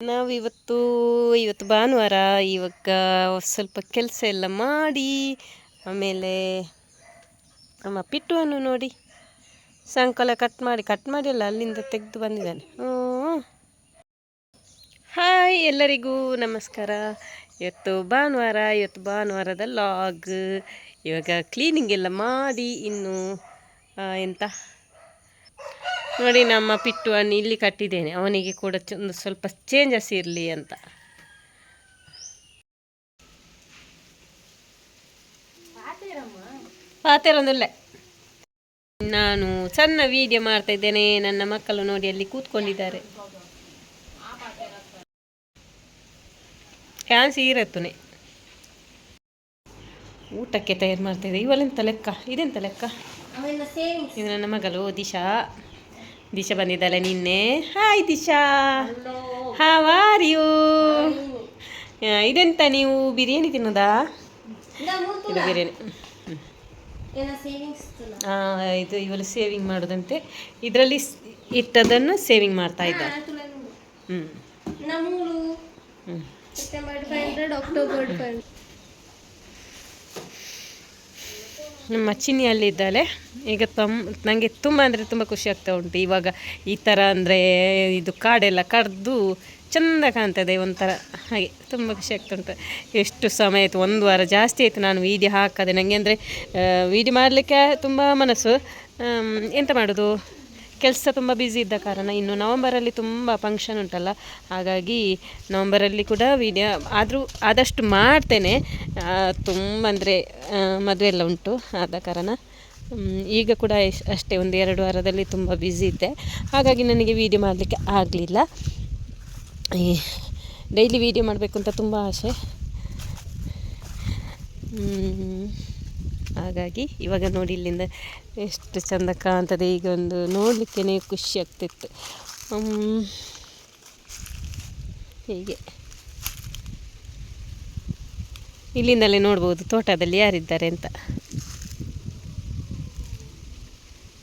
ನಾವು ಇವತ್ತು ಇವತ್ತು ಭಾನುವಾರ ಇವಾಗ ಸ್ವಲ್ಪ ಕೆಲಸ ಎಲ್ಲ ಮಾಡಿ, ಆಮೇಲೆ ನಮ್ಮ ಪಿಟ್ಟುವನ್ನು ನೋಡಿ ಸಾಯಂಕಾಲ ಕಟ್ ಮಾಡಿ ಕಟ್ ಮಾಡಿ ಅಲ್ಲ ಅಲ್ಲಿಂದ ತೆಗೆದು ಬಂದಿದ್ದಾನೆ. ಹಾಯ್ ಎಲ್ಲರಿಗೂ ನಮಸ್ಕಾರ. ಇವತ್ತು ಭಾನುವಾರ, ಇವತ್ತು ಭಾನುವಾರದ ಲಾಗ್. ಇವಾಗ ಕ್ಲೀನಿಂಗ್ ಎಲ್ಲ ಮಾಡಿ, ಇನ್ನು ಎಂತ? ನೋಡಿ ನಮ್ಮ ಪಿಟ್ಟುವನ್ನು ಇಲ್ಲಿ ಕಟ್ಟಿದ್ದೇನೆ. ಅವನಿಗೆ ಕೂಡ ಒಂದು ಸ್ವಲ್ಪ ಚೇಂಜಸ್ ಇರಲಿ ಅಂತ. ಪಾತೆರೊಂದಿಲ್ಲ ನಾನು ಸಣ್ಣ ವಿಡಿಯೋ ಮಾಡ್ತಾ ಇದ್ದೇನೆ. ನನ್ನ ಮಕ್ಕಳು ನೋಡಿ ಅಲ್ಲಿ ಕೂತ್ಕೊಂಡಿದ್ದಾರೆ. ಫ್ಯಾನ್ಸಿ ಇರತ್ತುನೆ ಊಟಕ್ಕೆ ತಯಾರು ಮಾಡ್ತಾ ಇದೆ ಇವಳೆಂತ ಲೆಕ್ಕ? ಇದೆಂತ ಲೆಕ್ಕ? ಇದು ನನ್ನ ಮಗಳು ದಿಶಾ. ದಿಶಾ ಬಂದಿದ್ದಾಳೆ ನಿನ್ನೆ. Hi Disha. How are you ಇದೆಂತ ನೀವು ಬಿರಿಯಾನಿ ತಿನ್ನೋದಾ? ಇದು ಬಿರಿಯಾನಿ. ಇದು ಇವಳು ಸೇವಿಂಗ್ ಮಾಡೋದಂತೆ. ಇದರಲ್ಲಿ ಇಟ್ಟದನ್ನು ಸೇವಿಂಗ್ ಮಾಡ್ತಾ ಇದ್ದ ಹ್ಞೂ ಹ್ಞೂ ನಮ್ಮ ಚಿನ್ನಿಯಲ್ಲಿದ್ದಾಳೆ ಈಗ ತಮ್ಮ ನನಗೆ ತುಂಬ ಅಂದರೆ ತುಂಬ ಖುಷಿ ಆಗ್ತಾ ಉಂಟು. ಇವಾಗ ಈ ಥರ ಅಂದರೆ ಇದು ಕಾಡೆಲ್ಲ ಕಡ್ದು ಚೆಂದ ಕಾಣ್ತದೆ ಒಂಥರ. ಹಾಗೆ ತುಂಬ ಖುಷಿ ಆಗ್ತಾ ಉಂಟು. ಎಷ್ಟು ಸಮಯ ಆಯಿತು? ಒಂದು ವಾರ ಜಾಸ್ತಿ ಆಯಿತು ನಾನು ವೀಡಿಯೋ ಹಾಕದೆ. ನನಗೆ ಅಂದರೆ ವೀಡಿಯೋ ಮಾಡಲಿಕ್ಕೆ ತುಂಬ ಮನಸ್ಸು. ಎಂತ ಮಾಡೋದು? ಕೆಲಸ ತುಂಬ ಬ್ಯುಸಿ ಇದ್ದ ಕಾರಣ ಇನ್ನು ನವಂಬರಲ್ಲಿ ತುಂಬ ಫಂಕ್ಷನ್ ಉಂಟಲ್ಲ. ಹಾಗಾಗಿ ನವಂಬರಲ್ಲಿ ಕೂಡ ವೀಡಿಯೋ ಆದರೂ ಆದಷ್ಟು ಮಾಡ್ತೇನೆ. ತುಂಬ ಅಂದರೆ ಮದುವೆ ಎಲ್ಲ ಉಂಟು ಆದ ಕಾರಣ. ಈಗ ಕೂಡ ಅಷ್ಟೇ ಒಂದು ಎರಡು ವಾರದಲ್ಲಿ ತುಂಬ ಬ್ಯುಸಿ ಇದ್ದೆ. ಹಾಗಾಗಿ ನನಗೆ ವೀಡಿಯೋ ಮಾಡಲಿಕ್ಕೆ ಆಗಲಿಲ್ಲ. ಡೈಲಿ ವೀಡಿಯೋ ಮಾಡಬೇಕು ಅಂತ ತುಂಬ ಆಸೆ. ಹಾಗಾಗಿ ಇವಾಗ ನೋಡಿ ಇಲ್ಲಿಂದ ಎಷ್ಟು ಚಂದ ಕಾಣ್ತದೆ ಈಗ ಒಂದು ನೋಡಲಿಕ್ಕೇ ಖುಷಿ ಆಗ್ತಿತ್ತು. ಹೀಗೆ. ಇಲ್ಲಿಂದಲೇ ನೋಡ್ಬೋದು ತೋಟದಲ್ಲಿ ಯಾರಿದ್ದಾರೆ ಅಂತ.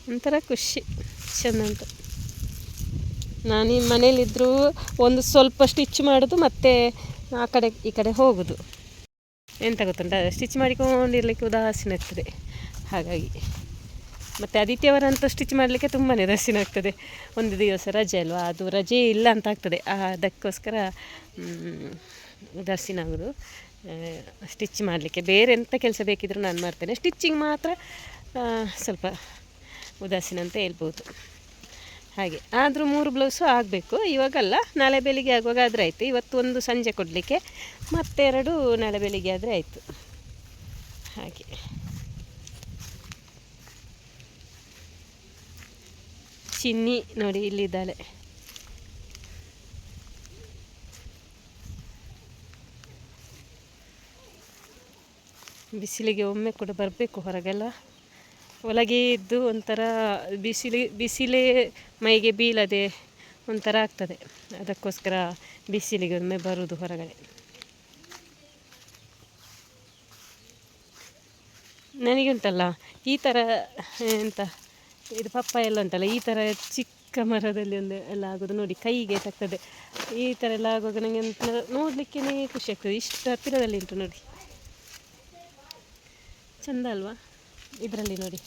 ಒಂಥರ ಖುಷಿ, ಚೆಂದ. ಅಂತ ನಾನು ಮನೇಲಿದ್ದರೂ ಒಂದು ಸ್ವಲ್ಪ ಸ್ಟಿಚ್ ಮಾಡೋದು, ಮತ್ತು ಆ ಕಡೆ ಈ ಕಡೆ ಹೋಗೋದು. ಎಂತ ಗೊತ್ತುಂಟ? ಸ್ಟಿಚ್ ಮಾಡಿಕೊಂಡಿರಲಿಕ್ಕೆ ಉದಾಸೀನ ಆಗ್ತದೆ. ಹಾಗಾಗಿ ಮತ್ತು ಆದಿತ್ಯವಾರ ಸ್ಟಿಚ್ ಮಾಡಲಿಕ್ಕೆ ತುಂಬಾ ಉದಾಸೀನ ಆಗ್ತದೆ. ಒಂದು ದಿವಸ ರಜೆ ಅಲ್ವಾ? ಅದು ರಜೆ ಇಲ್ಲ ಅಂತ ಆಗ್ತದೆ. ಅದಕ್ಕೋಸ್ಕರ ಉದಾಸೀನ ಆಗೋದು. ಸ್ಟಿಚ್ ಮಾಡಲಿಕ್ಕೆ ಬೇರೆ ಎಂಥ ಕೆಲಸ ಬೇಕಿದ್ದರೂ ನಾನು ಮಾಡ್ತೇನೆ. ಸ್ಟಿಚ್ಚಿಂಗ್ ಮಾತ್ರ ಸ್ವಲ್ಪ ಉದಾಸೀನ ಅಂತ ಹೇಳ್ಬೋದು. ಹಾಗೆ. ಆದರೂ ಮೂರು ಬ್ಲೌಸು ಆಗಬೇಕು. ಇವಾಗಲ್ಲ, ನಾಳೆ ಬೆಳಿಗ್ಗೆ ಆಗುವಾಗ ಆದರೆ ಆಯಿತು. ಇವತ್ತು ಒಂದು ಸಂಜೆ ಕೊಡಲಿಕ್ಕೆ ಮತ್ತೆರಡು ನಾಳೆ ಬೆಳಿಗ್ಗೆ ಆದರೆ ಆಯಿತು. ಹಾಗೆ. ಚಿನ್ನಿ ನೋಡಿ ಇಲ್ಲಿದ್ದಾಳೆ. ಬಿಸಿಲಿಗೆ ಒಮ್ಮೆ ಕೂಡ ಬರಬೇಕು ಹೊರಗೆಲ್ಲ. ಒಳಗೆ ಇದ್ದು ಒಂಥರ ಬಿಸಿಲಿ, ಬಿಸಿಲೇ ಮೈಗೆ ಬೀಳದೆ ಒಂಥರ ಆಗ್ತದೆ. ಅದಕ್ಕೋಸ್ಕರ ಬಿಸಿಲಿಗೆ ಒಮ್ಮೆ ಬರುವುದು ಹೊರಗಡೆ. ನನಗೆ ಉಂಟಲ್ಲ ಈ ಥರ ಎಂತ, ಇದು ಪಪ್ಪ ಎಲ್ಲ ಉಂಟಲ್ಲ, ಈ ಥರ ಚಿಕ್ಕ ಮರದಲ್ಲಿ ಒಂದು ಎಲ್ಲ ಆಗೋದು ನೋಡಿ ಕೈಗೆ ತಗ್ತದೆ ಈ ಥರ ಎಲ್ಲ ಆಗುವಾಗ ನನಗೆ ಅಂತ ನೋಡಲಿಕ್ಕೇ ಖುಷಿ ಆಗ್ತದೆ. ಇಷ್ಟು ಹತ್ತಿರದಲ್ಲಿ ಉಂಟು ನೋಡಿ. ಚಂದ ಅಲ್ವಾ? ಇದರಲ್ಲಿ ನೋಡಿ.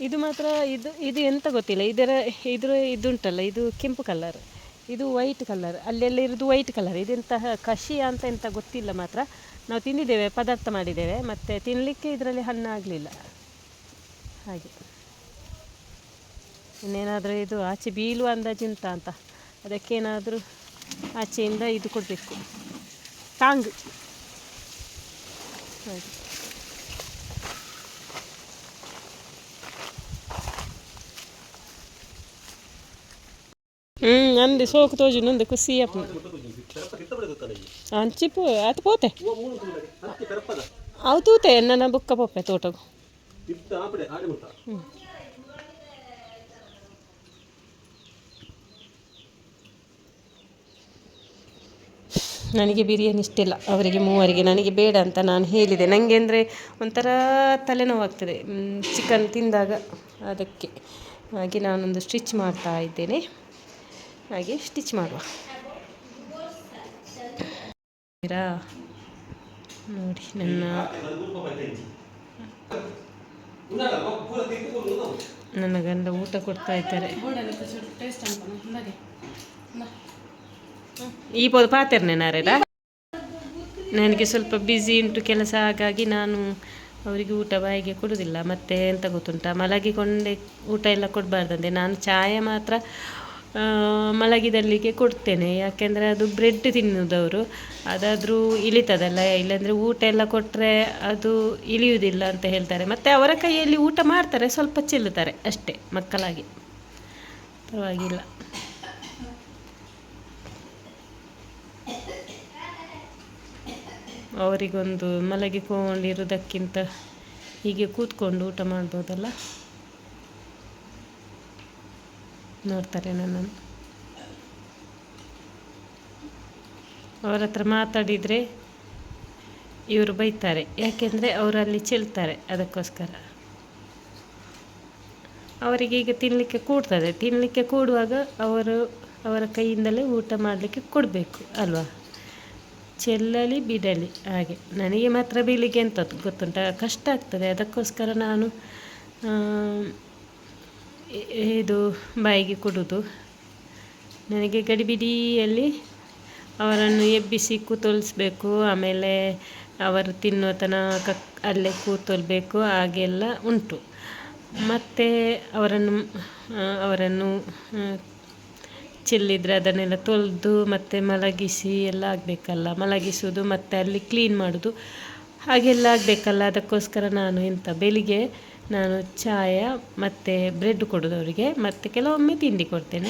ಇದು ಮಾತ್ರ ಇದು ಇದು ಎಂತ ಗೊತ್ತಿಲ್ಲ. ಇದರ, ಇದ್ರ ಇದುಂಟಲ್ಲ, ಇದು ಕೆಂಪು ಕಲರ್ ಇದು ವೈಟ್ ಕಲರ್ ಅಲ್ಲೆಲ್ಲ ಇರೋದು ವೈಟ್ ಕಲರ್ ಇದೆಂತಹ ಕಷಿ ಅಂತ ಎಂತ ಗೊತ್ತಿಲ್ಲ ಮಾತ್ರ. ನಾವು ತಿಂದಿದ್ದೇವೆ, ಪದಾರ್ಥ ಮಾಡಿದ್ದೇವೆ, ಮತ್ತು ತಿನ್ನಲಿಕ್ಕೆ ಇದರಲ್ಲಿ ಹಣ್ಣು ಆಗಲಿಲ್ಲ. ಹಾಗೆ. ಇನ್ನೇನಾದರೂ ಇದು ಆಚೆ ಬೀಳುವ ಅಂದಾಜುಂಟ ಅಂತ. ಅದಕ್ಕೇನಾದರೂ ಆಚೆಯಿಂದ ಇದು ಕೊಡಬೇಕು. ಟಾಂಗ್. ಹಾಗೆ. ಸೋಕು ತೋಜು, ನಂದು ಖುಷಿ ಅಪ್ಪ. ಅಂಚಿಪು ಆತ ಪೋತೆ. ಅವು ತೂತೆ, ನನ್ನ ಬುಕ್ಕ ಪೊಪ್ಪೆ ತೋಟಗು. ನನಗೆ ಬಿರಿಯಾನಿ ಇಷ್ಟಿಲ್ಲ ಅವರಿಗೆ ಮೂವರಿಗೆ, ನನಗೆ ಬೇಡ ಅಂತ ನಾನು ಹೇಳಿದೆ. ನನಗೆ ಅಂದರೆ ಒಂಥರ ತಲೆನೋವಾಗ್ತದೆ. ಚಿಕನ್ ತಿಂದಾಗ ಅದಕ್ಕೆ ಹಾಗೆ ನಾನೊಂದು ಸ್ಟಿಚ್ ಮಾಡ್ತಾ ಇದ್ದೇನೆ. ಹಾಗೆ ಸ್ಟಿಚ್ ಮಾಡುವ? ನೋಡಿ, ನನ್ನ ನನ್ನ ಗಂಡ ಊಟ ಕೊಡ್ತಾ ಇದ್ದಾರೆ. ಈ ಪೋದು ಪಾತೆರ್ನೆ ನಾರೇಡ ನನಗೆ ಸ್ವಲ್ಪ ಬ್ಯುಸಿ ಉಂಟು ಕೆಲಸ, ಹಾಗಾಗಿ ನಾನು ಅವರಿಗೆ ಊಟ ಬಾಯಿಗೆ ಕೊಡೋದಿಲ್ಲ ಮತ್ತೆ ಎಂತ ಗೊತ್ತುಂಟ? ಮಲಗಿಕೊಂಡೆ ಊಟ ಎಲ್ಲ ಕೊಡಬಾರ್ದಂತೆ ನಾನು ಚಾಯ ಮಾತ್ರ ಮಲಗಿದಲ್ಲಿಗೆ ಕೊಡ್ತೇನೆ. ಯಾಕೆಂದರೆ ಅದು ಬ್ರೆಡ್ ತಿನ್ನೋದವರು. ಅದಾದರೂ ಇಳಿತದಲ್ಲ, ಇಲ್ಲಾಂದರೆ ಊಟ ಎಲ್ಲ ಕೊಟ್ಟರೆ ಅದು ಇಳಿಯುವುದಿಲ್ಲ ಅಂತ ಹೇಳ್ತಾರೆ. ಮತ್ತು ಅವರ ಕೈಯಲ್ಲಿ ಊಟ ಮಾಡ್ತಾರೆ, ಸ್ವಲ್ಪ ಚೆಲ್ಲುತ್ತಾರೆ ಅಷ್ಟೇ ಮಕ್ಕಳಾಗಿ. ಪರವಾಗಿಲ್ಲ. ಅವರಿಗೊಂದು ಮಲಗಿಕೊಂಡಿರೋದಕ್ಕಿಂತ ಹೀಗೆ ಕೂತ್ಕೊಂಡು ಊಟ ಮಾಡ್ಬೋದಲ್ಲ? ನೋಡ್ತಾರೆ ನನ್ನನ್ನು. ಅವರ ಹತ್ರ ಮಾತಾಡಿದರೆ ಇವರು ಬೈತಾರೆ. ಯಾಕೆಂದರೆ ಅವರಲ್ಲಿ ಚೆಲ್ತಾರೆ ಅದಕ್ಕೋಸ್ಕರ. ಅವರಿಗೆ ಈಗ ತಿನ್ನಲಿಕ್ಕೆ ಕೂಡ್ತದೆ. ತಿನ್ನಲಿಕ್ಕೆ ಕೂಡುವಾಗ ಅವರು ಅವರ ಕೈಯಿಂದಲೇ ಊಟ ಮಾಡಲಿಕ್ಕೆ ಕೊಡಬೇಕು ಅಲ್ವಾ? ಚೆಲ್ಲಲಿ ಬಿಡಲಿ ಹಾಗೆ. ನನಗೆ ಮಾತ್ರ ಬೀಳಿಗೆ ಎಂತ ಗೊತ್ತುಂಟ? ಕಷ್ಟ ಆಗ್ತದೆ. ಅದಕ್ಕೋಸ್ಕರ ನಾನು ಇದು ಬಾಯಿಗೆ ಕೊಡೋದು. ನನಗೆ ಗಡಿಬಿಡಿಯಲ್ಲಿ ಅವರನ್ನು ಎಬ್ಬಿಸಿ ಕೂತೊಲಿಸ್ಬೇಕು. ಆಮೇಲೆ ಅವರು ತಿನ್ನುವ ತನಕ ಅಲ್ಲೇ ಕೂತೊಲ್ಬೇಕು. ಹಾಗೆಲ್ಲ ಉಂಟು. ಮತ್ತು ಅವರನ್ನು ಅವರನ್ನು ಚೆಲ್ಲಿದರೆ ಚೆಲ್ಲಿದ್ರೆ ಅದನ್ನೆಲ್ಲ ತೊಳೆದು ಮತ್ತು ಮಲಗಿಸಿ ಎಲ್ಲ ಆಗಬೇಕಲ್ಲ. ಮಲಗಿಸುವುದು ಮತ್ತು ಅಲ್ಲಿ ಕ್ಲೀನ್ ಮಾಡೋದು. ಹಾಗೆಲ್ಲ ಆಗಬೇಕಲ್ಲ. ಅದಕ್ಕೋಸ್ಕರ ನಾನು ಎಂಥ ಬೆಳಿಗ್ಗೆ ನಾನು ಚಾಯ ಮತ್ತು ಬ್ರೆಡ್ ಕೊಡೋದವರಿಗೆ, ಮತ್ತು ಕೆಲವೊಮ್ಮೆ ತಿಂಡಿ ಕೊಡ್ತೇನೆ.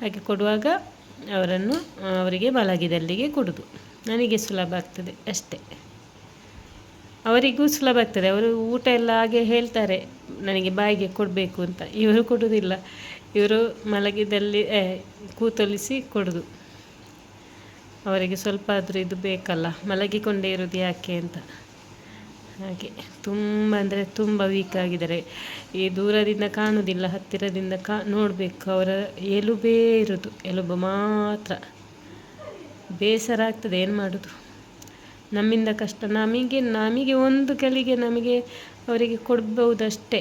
ಹಾಗೆ ಕೊಡುವಾಗ ಅವರನ್ನು, ಅವರಿಗೆ ಮಲಗಿದಲ್ಲಿಗೆ ಕೊಡೋದು. ನನಗೆ ಸುಲಭ ಆಗ್ತದೆ ಅಷ್ಟೇ. ಅವರಿಗೂ ಸುಲಭ ಆಗ್ತದೆ. ಅವರು ಊಟ ಎಲ್ಲ ಹಾಗೆ ಹೇಳ್ತಾರೆ, ನನಗೆ ಬಾಯಿಗೆ ಕೊಡಬೇಕು ಅಂತ. ಇವರು ಕೊಡೋದಿಲ್ಲ. ಇವರು ಮಲಗಿದಲ್ಲಿ ಕೂತೊಲಿಸಿ ಕೊಡೋದು. ಅವರಿಗೆ ಸ್ವಲ್ಪ ಆದರೂ ಇದು ಬೇಕಲ್ಲ, ಮಲಗಿಕೊಂಡೇ ಇರೋದು ಯಾಕೆ ಅಂತ. ಹಾಗೆ ತುಂಬ ಅಂದರೆ ತುಂಬ ವೀಕ್ ಆಗಿದ್ದಾರೆ. ಈ ದೂರದಿಂದ ಕಾಣುವುದಿಲ್ಲ, ಹತ್ತಿರದಿಂದ ಕಾ, ನೋಡಬೇಕು ಅವರ ಎಲುಬೇ ಇರೋದು ಎಲುಬು ಮಾತ್ರ. ಬೇಸರ ಆಗ್ತದೆ, ಏನು ಮಾಡೋದು? ನಮ್ಮಿಂದ ಕಷ್ಟ, ನಮಗೆ ನಮಗೆ ಒಂದು ಕಲಿಗೆ ನಮಗೆ ಅವರಿಗೆ ಕೊಡ್ಬೋದಷ್ಟೇ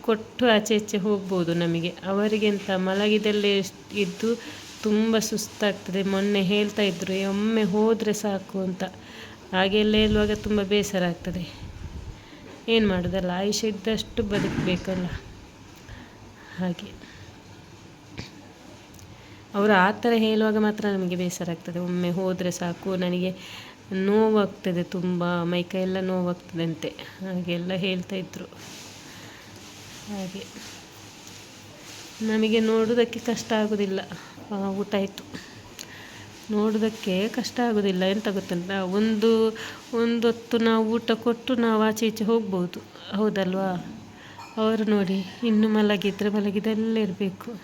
ಕೊಟ್ಟು ಆಚೆ ಈಚೆ ಹೋಗ್ಬೋದು ನಮಗೆ. ಅವರಿಗೆಂತ ಮಲಗಿದಲ್ಲೇ ಇದ್ದು ತುಂಬ ಸುಸ್ತಾಗ್ತದೆ. ಮೊನ್ನೆ ಹೇಳ್ತಾ ಇದ್ದರು ಒಮ್ಮೆ ಹೋದರೆ ಸಾಕು ಅಂತ. ಹಾಗೆಲ್ಲ ಹೇಳುವಾಗ ತುಂಬ ಬೇಸರ ಆಗ್ತದೆ. ಏನು ಮಾಡೋದಲ್ಲ, ಆಯುಷ್ಯ ಇದ್ದಷ್ಟು ಬದುಕಬೇಕಲ್ಲ. ಹಾಗೆ. ಅವರು ಆ ಥರ ಹೇಳುವಾಗ ಮಾತ್ರ ನಮಗೆ ಬೇಸರ ಆಗ್ತದೆ. ಒಮ್ಮೆ ಹೋದರೆ ಸಾಕು, ನನಗೆ ನೋವಾಗ್ತದೆ ತುಂಬ ಎಲ್ಲ ನೋವಾಗ್ತದೆ ಅಂತೆ ಹಾಗೆಲ್ಲ ಹೇಳ್ತಾ ಇದ್ರು. ಹಾಗೆ. ನಮಗೆ ನೋಡೋದಕ್ಕೆ ಕಷ್ಟ ಆಗೋದಿಲ್ಲ. ಊಟ ಆಯಿತು. ನೋಡೋದಕ್ಕೆ ಕಷ್ಟ ಆಗೋದಿಲ್ಲ. ಎಂತ ಗೊತ್ತುಂಟ? ಒಂದು ಒಂದೊತ್ತು ನಾವು ಊಟ ಕೊಟ್ಟು ನಾವು ಆಚೆ ಈಚೆ ಹೋಗ್ಬೋದು. ಹೌದಲ್ವಾ? ಅವರು ನೋಡಿ, ಇನ್ನು ಮಲಗಿದ್ರೆ ಮಲಗಿದಲ್ಲೇ ಇರಬೇಕು.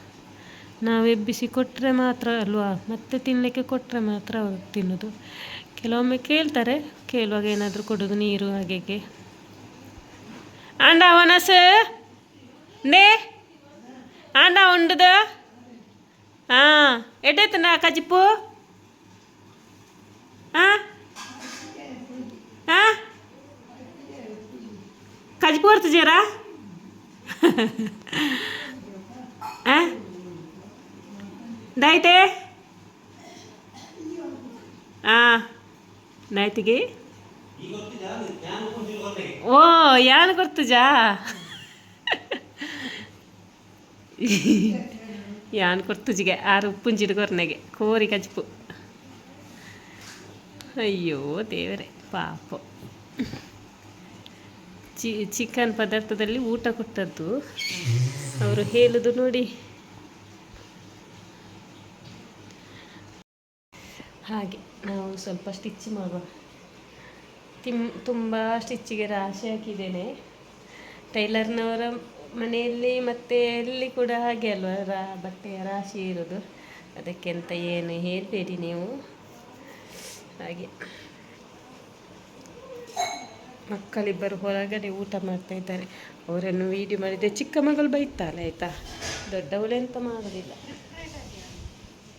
ನಾವು ಎಬ್ಬಿಸಿ ಕೊಟ್ಟರೆ ಮಾತ್ರ ಅಲ್ವಾ? ಮತ್ತೆ ತಿನ್ನಲಿಕ್ಕೆ ಕೊಟ್ಟರೆ ಮಾತ್ರ ಅವರು ತಿನ್ನೋದು. ಕೆಲವೊಮ್ಮೆ ಕೇಳ್ತಾರೆ, ಕೇಳುವಾಗ ಏನಾದರೂ ಕೊಡೋದು ನೀರು ಹಾಗೆಗೆ. ಆಂಡ ಸರ್ ನೇ? ಆಂಡ ಉಂಡದ? ಹಾಂ ಎಡ್ಡೈತನ ಕಜಿಪ್ಪು ಹಾಂ ಹಾಂ ಕಜಿಪ್ಪು ಬರ್ತು ಜೀರಾ ಹಾಂ ದಾಯ್ತೆ ಹಾಂ ನಾಯ್ತಿಗೆ ಓ ಯಾನ್ ಗೊತ್ತುಜಾ ಯಾನ್ ಕೊರ್ತುಜಿಗೆ ಆರು ಉಪ್ಪುಂಜಿಡು ಕೊರ್ನೆಗೆ ಕೋರಿ ಕಜ್ಪು ಅಯ್ಯೋ, ದೇವರೇ, ಪಾಪ. ಚಿ, ಚಿಕನ್ ಪದಾರ್ಥದಲ್ಲಿ ಊಟ ಕೊಟ್ಟದ್ದು. ಅವರು ಹೇಳುದು ನೋಡಿ. ಹಾಗೆ, ನಾವು ಸ್ವಲ್ಪ ಸ್ಟಿಚ್ ಮಾಡುವ. ತಿಮ್, ತುಂಬ ಸ್ಟಿಚ್ಚಿಗೆ ರಾಶಿ ಹಾಕಿದ್ದೇನೆ. ಟೈಲರ್ನವರ ಮನೆಯಲ್ಲಿ ಮತ್ತೆ ಎಲ್ಲಿ ಕೂಡ ಹಾಗೆ ಅಲ್ವ, ರಾ, ಬಟ್ಟೆಯ ರಾಶಿ ಇರೋದು. ಅದಕ್ಕೆಂತ ಏನು ಹೇಳಬೇಡಿ ನೀವು. ಹಾಗೆ. ಮಕ್ಕಳಿಬ್ಬರು ಹೊರಗಡೆ ಊಟ ಮಾಡ್ತಾ ಇದ್ದಾರೆ. ಅವರನ್ನು ವೀಡಿಯೋ ಮಾಡಿದರೆ ಚಿಕ್ಕ ಮಗಳು ಬೈತಾಳೆ, ಆಯಿತಾ? ದೊಡ್ಡವಳೆಂತ ಮಾಡೋದಿಲ್ಲ.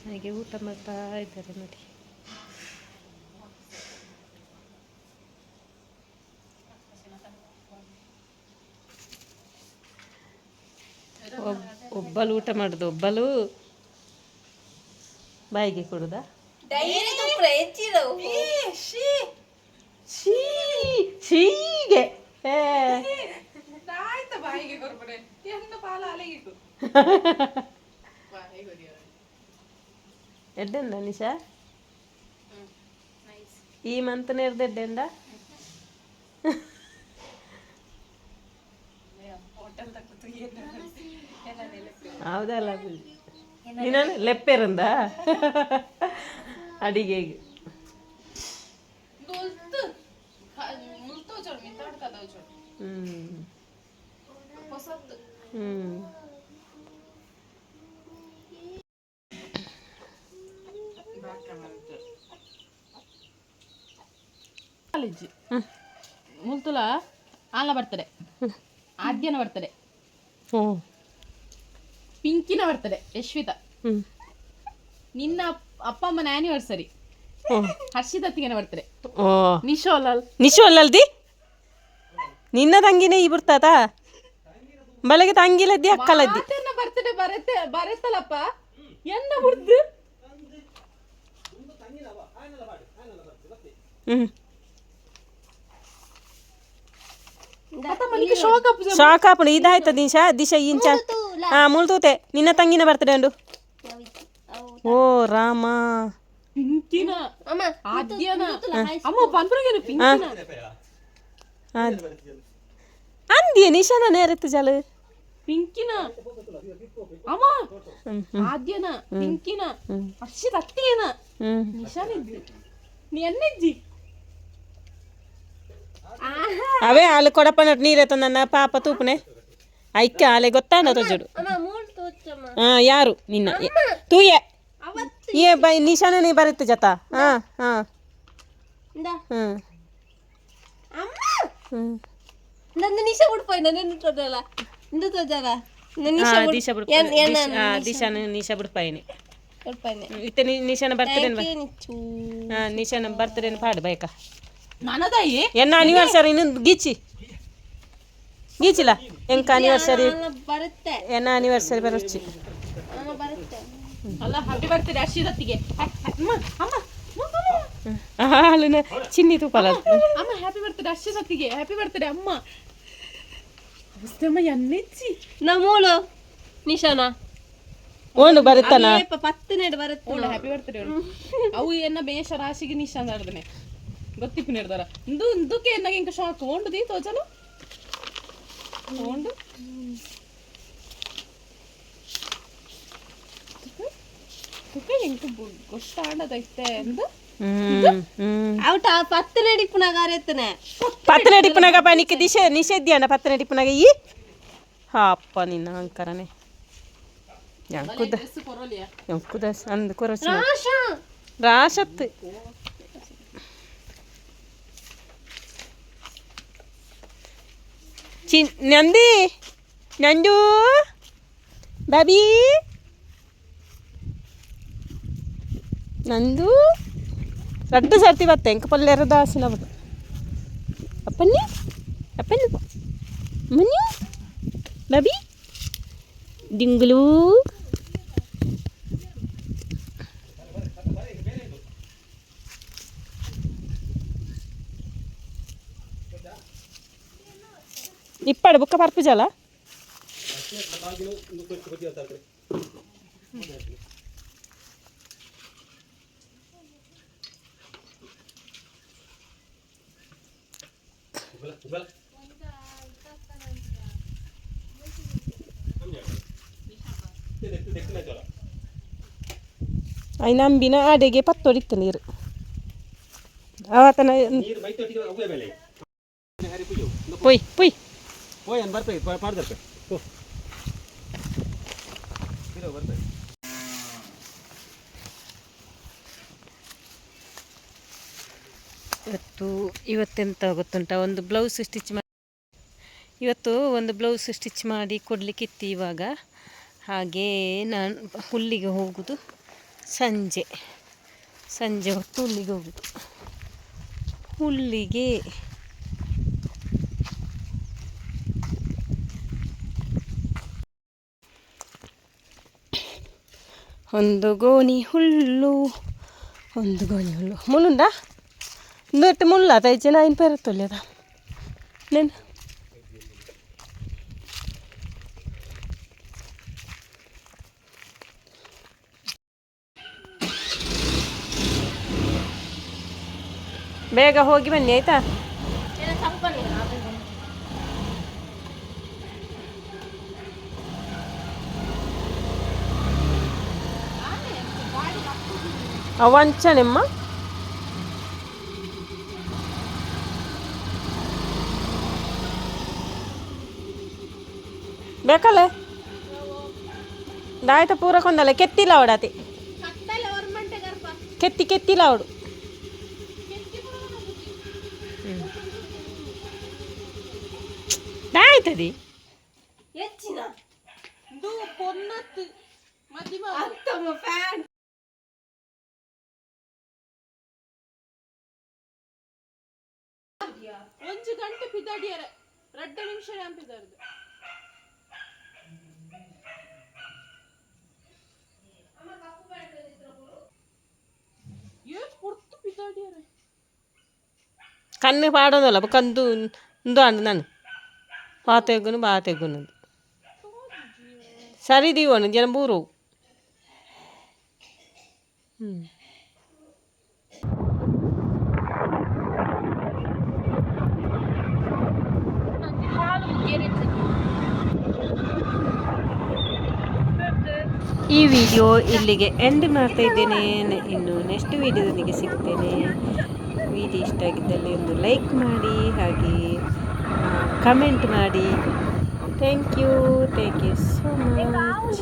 ಹಾಗೆ ಊಟ ಮಾಡ್ತಾ ಇದ್ದಾರೆ ನೋಡಿ. ಒಬ್ಬಳು ಒಬ್ಬಲು ಊಟ ಮಾಡುದು ಒಬ್ಬಲು ಬಾಯಿಗೆ ಕೊಡುದಾ? ಶೀ ಶೀಗೆ ಏ. ಎಡ್ಡೆಂಡ ನಿಶಾ? ಈ ಮಂತ್ ನೇರ್ದ ಎಡ್ಡೆಂದ? ಹೌದಲ್ಲ. ನೀನ ಲೆಪ್ಪೆರಂದ ಅಡಿಗೆಗೆ. ಹ್ಮ್. ಹ್ಮ್ ಕಾಲೇಜ್. ಮುಲ್ತುಲ ಆಲ ಬರ್ತದೆ. ಆದ್ಯನ ಬರ್ತದೆ. ಪಿಂಕಿನ ಬರ್ತದೆ ಯಶ್ವಿತ. ನಿನ್ನ ನಿನ್ನ ಅಪ್ಪ ಅಮ್ಮನ ಆನಿವರ್ಸರಿ ಹರ್ಷಿತ್ ಹರ್ಷಿದತ್ತಿಗೆನ ಬರ್ತಡೆ ಓ. ನಿಶೋ ಅಲ್ಲ ನಿಶು ಅಲ್ಲಲ್ದಿ? ನಿನ್ನ ತಂಗಿನೇ ಈ ಬರ್ತದ? ಬೆಳಗ್ಗೆ ತಂಗಿಲದ್ದಿ ಅಕ್ಕಲದ್ದಿ? ಬರ್ತದೆ ಬರ್ತಡೆ ಬರತ್ತೆ ಬರತ್ತಲ್ಲಪ್ಪ. ಎನ್ನ ಹುಡ್ದು? ಹ್ಮ್. ಶೋಕಾ ಶೋಕ ಶಾಕ್ ಆಪಣ ಇದಾಯ್ತ ದಿಶಾ? ದಿಶಾ ಇಂಚ ಹಾ ಮುಳ್ತೂತೆ ನಿನ್ನ ತಂಗಿನ ಬರ್ತಡೆ ಅಂಡು ಓ ರಾಮ. ಪಿಂಕಿನ. ಆದ್ಯನ ಅಮ್ಮ ಬಂದ್ರಾಗೇನು ಪಿಂಕಿನ. ಅದ್ ಅಂದಿಯ ನಿಶಾನ ನೇರತ್ತು ಜಲ. ಪಿಂಕಿನ. ಅಮ್ಮ ಆದ್ಯನ ಪಿಂಕಿನ. ಹರ್ಷಿದ ಅತ್ತಿಗೆನ ನಿಶಾನ ಇದ್ದಿ. ನೀ ಎನ್ನಿದ್ದಿ ಅವೇ ಹಾಲು ಕೊಡಪ್ಪ ನಟ್ ನೀರೆತ್ತ ನನ್ನ ಪಾಪ ತೂಪನೆ. ಐಕ್ಯ ಆಲೆ ಗೊತ್ತಾನ ತೊಜಡು ಹಾ ಯಾರು? ನಿನ್ನ. ತೂಯೆ. ಏ ಬೈ ನಿಶಾನೇ ಬರುತ್ತೆ ಜತ ಹಾ ಹಾ ಹ್ಮ್ ಹ್ಮ್ ನಂದು ನಿಶ ಬಿಡ್ಪೋಯ್ ನನ್ನ ನಿಂತದಲ್ಲ ನಿಂತದಲ್ಲ ನನ್ನ ಹಾ, ನಿಶ ದಿಶಾ ಬಿಡ್ ಹಾ ದಿಶಾನ ನಿಶಾ ಬಿಡ್ಪಾಯಿನಿ ಬಿಡ್ಪಾಯ್ನೆ ಇತ್ತೆ ನಿ- ನಿಶಾನ ಬರ್ತಡೇ ನಿಚ್ಚು ಹಾ ನಿಶಾನ ಬರ್ತಡೇ ಪಾಡು ಬೈಕ ನನದಾಯಿ ಎನ್ನ ಅನಿವರ್ಸರಿ ಇನ್ನೊಂದು ಗೀಚಿ ಗೀಚಿಲ್ಲ ಎಂಕ ಅನಿವರ್ಸರಿ ನಾನು ಬರುತ್ತೆ ಎನ್ನ ಅನಿವರ್ಸರಿ ಬರೋಚ್ಚಿ ನಾನು ಬರುತ್ತೆ ಅಲ್ಲ ಹ್ಯಾಪಿ ಬರ್ತ್ಡೇ ಹರ್ಷಿದತ್ತಿಗೆ ಅಮ್ಮ ಅಮ್ಮ ಹಾಲಿನ ಚಿನ್ನಿ ತುಪ್ಪಲ ಅಮ್ಮ ಹ್ಯಾಪಿ ಬರ್ತ್ಡೇ ಹರ್ಷಿದತ್ತಿಗೆ ಹ್ಯಾಪಿ ಬರ್ತ್ಡೇ ಅಮ್ಮ. ಅವಸ್ಥೆಮ್ಮ ಎನ್ನೆಚ್ಚಿ. ನಮ್ಮೂಳು ನಿಶಾನ. ಓಂಡು ಬರುತ್ತಾನ ಏಪ ಪತ್ತು ನೆಡ್ ಬರುತ್ತೆ ಒಳ್ಳೆ ಹ್ಯಾಪಿ ಬರ್ತ್ಡೇ ಅವು ಎನ್ನ ಬೇಷ ರಾಶಿಗೆ ನಿಶಾನ ಆಡ್ದನೆ. ಗೊತ್ತಿಪ್ಪು ನಿರ್ಧಾರ. ಇಂದು ಇಂದುಕ್ಕೆ ಎನ್ನಾಗ ಇಂಕ ಶಾಕ್ ಓಂಡು ದೀ ತೋಚಲು ಓಂಡು ತುಕ ಇಂಕ ಗೊತ್ತಾಂಡದೈತೆ ಎಂದು ಹ್ಮ್ ಹ್ಮ್ ಔಟ ಪತ್ತು ನೆಡಿಪ್ಪುನಾಗ ಅರೆತ್ತನೆ ಪತ್ತನೆ ಟಿಪ್ಪನಾಗ ಪನಿಕ್ಕೆ ದಿಶೆ ನಿಷೇಧ್ಯಾನ ಪತ್ತನೆ ಟಿಪ್ಪನಾಗ ಈ ಅಪ್ಪ ನಿನ್ನ ಅಂಕರನೆ. ಎಂಕುದ ಡ್ರೆಸ್ ಕೊರೋಲಿಯ ಎಂಕುದ ಅಂದ್ ಕೊರಚ ರಾಶ! ರಾಶತ್. ಚಿ ನಂದಿ ನಂದು ಬಾಬಿ. ನಂದು ರಡ್ಡು ಸರ್ತಿ ಬತ್ತೆ ಎಂಕ ಪಲ್ಲೆರ ದಾಸಿನ ಬತ್ತ ಅಪ್ಪನ್ನಿ ಅಪ್ಪನ್ನು ಮನ್ಯು ಬಾಬಿ ದಿಂಗ್ಲೂ ಇಪ್ಪಡು ಬುಕ್ಕ ಪರ್ಪುಜಲ ಅಯ್ಯ ನಂಬಿನ ಅಡೆಗೆ ಪತ್ತೊಡಿತ್ತು ನೀರು ಅವತನ ಪೊಯ್ ಪೊಯ್ ಹೋಯ್ ಅನ್ ಬರ್ತದೆ ಪಾಡ್ದರ್ಕ ಹೋ ಇರೋ ಬರ್ತದೆ ಇವತ್ತು, ಇವತ್ತೆಂತ ಗೊತ್ತುಂಟ? ಒಂದು ಬ್ಲೌಸ್ ಸ್ಟಿಚ್ ಮಾಡಿ ಇವತ್ತು ಒಂದು ಬ್ಲೌಸ್ ಸ್ಟಿಚ್ ಮಾಡಿ ಕೊಡಲಿಕ್ಕಿತ್ತು ಇವಾಗ. ಹಾಗೇ ನಾನು ಹುಲ್ಲಿಗೆ ಹೋಗುದು. ಸಂಜೆ. ಸಂಜೆ ಹೊತ್ತು ಹುಲ್ಲಿಗೆ ಹೋಗುದು. ಹುಲ್ಲಿಗೆ ಒಂದು ಗೋಣಿ ಹುಲ್ಲು, ಒಂದು ಗೋಣಿ ಹುಲ್ಲು. ಮುಳ್ಳುಂಡ ಒಂದೊಟ್ಟು ಮುಳ್ಳ ತೈಜೆ ನಾಯಿನ ಪೇರತ್ತೊಲ್ಲಿ ಅದ నేను ಬೇಗ ಹೋಗಿ ಬನ್ನಿ ಆಯ್ತಾ ಅವಂಚನೆಮ್ಮ ಬೇಕಲ್ಲ ದಾಯ್ತ ಪೂರಕ್ಕೊಂದಲ್ಲ ಕೆತ್ತಿಲ್ಲ ಅವಡತಿ ಕೆತ್ತಿ ಕೆತ್ತಿಲ್ಲ ಅವಡು ದಾಯ್ತದಿ ಹೆಚ್ಚಿನ. ಒಂಜು ಗಂಟೆ ಪಿದಾಡಿಯರ. ರಡ್ಡ ನಿಮಿಷ ಪಿದಾರ್ದು ಏಟ್ కన్ను పాడదల కందు ఉందో అండి నన్ను. బాగా తెగ్గును బాగా తెగ్గున్నది సరిదీవను జనం బూరు ಈ ವಿಡಿಯೋ ಇಲ್ಲಿಗೆ ಎಂಡ್ ಮಾಡ್ತಾ ಇದ್ದೇನೆ. ಇನ್ನು ನೆಕ್ಸ್ಟ್ ವಿಡಿಯೋದೊಂದಿಗೆ ಸಿಗ್ತೇನೆ. ವಿಡಿಯೋ ಇಷ್ಟ ಆಗಿದ್ದಲ್ಲಿ ಒಂದು ಲೈಕ್ ಮಾಡಿ, ಹಾಗೆ ಕಮೆಂಟ್ ಮಾಡಿ. Thank you thank you so much